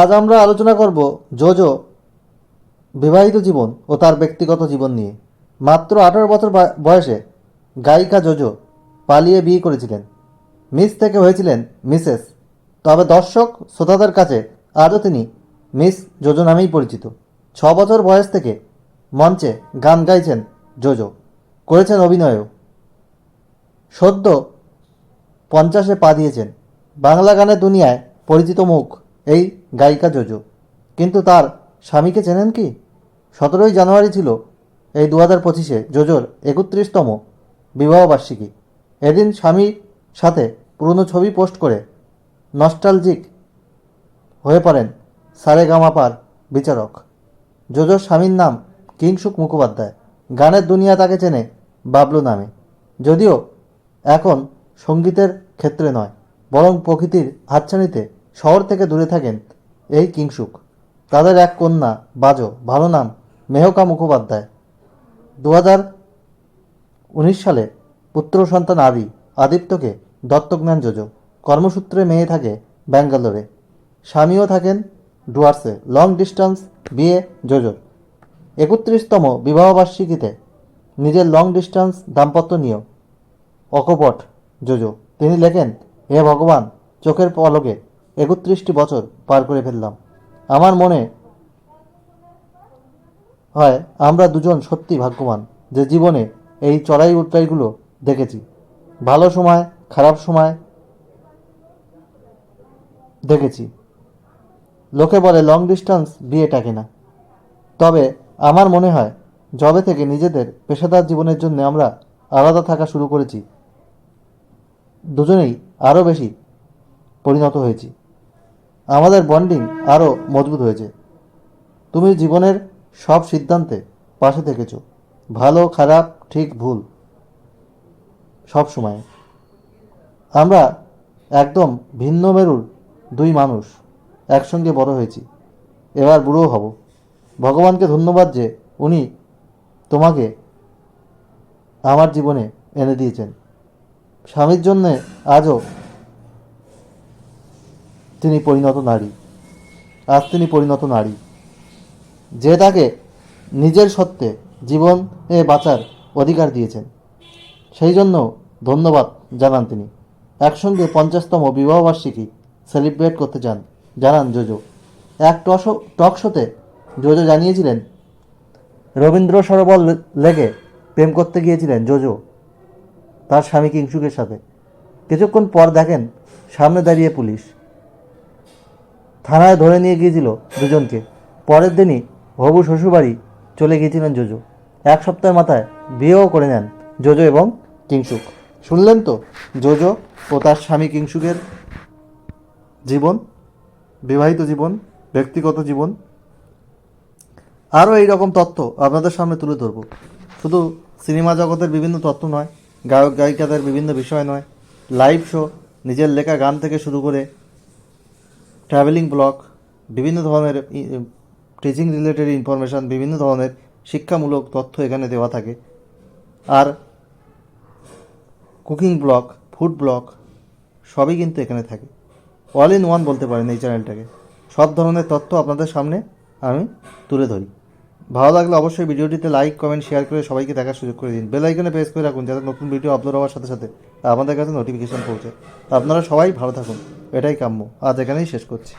আজ আমরা আলোচনা করব জোজো, বিবাহিত জীবন ও তার ব্যক্তিগত জীবন নিয়ে। মাত্র আঠারো বছর বয়সে গায়িকা জোজো পালিয়ে বিয়ে করেছিলেন। মিস থেকে হয়েছিলেন মিসেস। তবে দর্শক শ্রোতাদের কাছে আজও তিনি মিস জোজো নামেই পরিচিত। ছ বছর বয়স থেকে মঞ্চে গান গাইছেন জোজো। করেছেন অভিনয়ও। সদ্য পঞ্চাশে পা দিয়েছেন। বাংলা গানের দুনিয়ায় পরিচিত মুখ এই গায়িকা জোজো। কিন্তু তার স্বামীকে চেনেন কি? সতেরোই জানুয়ারি ছিল এই দু হাজার পঁচিশে জোজোর একত্রিশতম বিবাহবার্ষিকী। এদিন স্বামীর সাথে পুরনো ছবি পোস্ট করে নস্টালজিক হয়ে পড়েন সারেগামাপার বিচারক। জোজোর স্বামীর নাম কিংসুক মুখোপাধ্যায়। গানের দুনিয়া তাকে চেনে বাবলু নামে। যদিও এখন সঙ্গীতের ক্ষেত্রে নয়, বরং প্রকৃতির হাতছানিতে শহর থেকে দূরে থাকেন এই কিংসুক। তাদের এক কন্যা, বাজো, ভালো নাম, মেহকা মুখোপাধ্যায়। দু উনিশ সালে পুত্র সন্তান আদি, আদিত্যকে দত্তক নেন যোজো। কর্মসূত্রে মেয়ে থাকে ব্যাঙ্গালোরে। স্বামীও থাকেন ডুয়ার্সে লং ডিস্টেন্স বিয়ে যোজোর। একত্রিশতম বিবাহবার্ষিকীতে নিজের লং ডিস্টেন্স দাম্পত্য নিয়েও অকপট যোজো। তিনি লেখেন, হে ভগবান, চোখের পলকে একত্রিশটি বছর পার করে ফেললাম। আমার মনে হয় আমরা দুজন সত্যি ভাগ্যবান যে জীবনে এই চড়াই উতরাইগুলো দেখেছি। ভালো সময়, খারাপ সময় দেখেছি। লোকে বলে লং ডিস্টেন্স বিয়ে টাকে না তবে আমার মনে হয় যবে থেকে নিজেদের পেশাদার জীবনের জন্য আমরা আলাদা থাকা শুরু করেছি। দুজনেই আরও বেশি পরিণত হয়েছি। আমাদের বন্ডিং আরও মজবুত হয়েছে। তুমি জীবনের সব সিদ্ধান্তে পাশে থেকেছো। ভালো, খারাপ, ঠিক, ভুল। সব সময়। আমরা একদম ভিন্ন মেরুর দুই মানুষ। একসঙ্গে বড় হয়েছি। এবার বুড়ো হব। ভগবানকে ধন্যবাদ যে উনি তোমাকে আমার জীবনে এনে দিয়েছেন। স্বামীর জন্যে আজও তিনি পরিণত নারী। আজ তিনি পরিণত নারী। যে তাকে নিজের সত্ত্বে জীবন এ বাঁচার অধিকার দিয়েছেন, সেই জন্য ধন্যবাদ জানান তিনি। একসঙ্গে পঞ্চাশতম বিবাহবার্ষিকী সেলিব্রেট করতে চান, জানান জোজো। এক টশো টক শোতে জোজো জানিয়েছিলেন, রবীন্দ্র সরোবর লেগে প্রেম করতে গিয়েছিলেন জোজো, তার স্বামী কিংসুকের সাথে। কিছুক্ষণ পর দেখেন সামনে দাঁড়িয়ে পুলিশ। থানায় ধরে নিয়ে গিয়েছিল দুজনকে। পরের দিনই হবু শ্বশুরবাড়ি চলে গিয়েছিলেন জোজো। এক সপ্তাহের মাথায় বিয়েও করে নেন জোজো এবং কিংসুক। শুনলেন তো? জোজো ও তার স্বামী কিংসুকের জীবন, বিবাহিত জীবন, ব্যক্তিগত জীবন। আরও এই রকম তথ্য আপনাদের সামনে তুলে ধরব। শুধু সিনেমা জগতের বিভিন্ন তথ্য নয় গায়ক গায়িকাদের বিভিন্ন বিষয় নয়। লাইভ শো, নিজের লেখা গান থেকে শুরু করে ট্রাভেলিং ব্লগ বিভিন্ন ধরনের টিচিং রিলেটেড ইনফরমেশান বিভিন্ন ধরনের শিক্ষামূলক তথ্য এখানে দেওয়া থাকে। আর কুকিং ব্লগ ফুড ব্লগ সবই কিন্তু এখানে থাকে। অল ইন ওয়ান বলতে পারেন এই চ্যানেলটাকে সব ধরনের তথ্য আপনাদের সামনে আমি তুলে ধরি। ভালো লাগলে অবশ্যই ভিডিওটিতে লাইক কমেন্ট শেয়ার করে সবাইকে দেখার সুযোগ করে দিন। বেল আইকনে প্রেস করে রাখুন যাতে নতুন ভিডিও আপলোড হওয়ার সাথে সাথে আমাদের কাছে নোটিফিকেশন পৌঁছে। আপনারা সবাই ভালো থাকুন। এটাই কাম্য। আজ এখানেই শেষ করছি।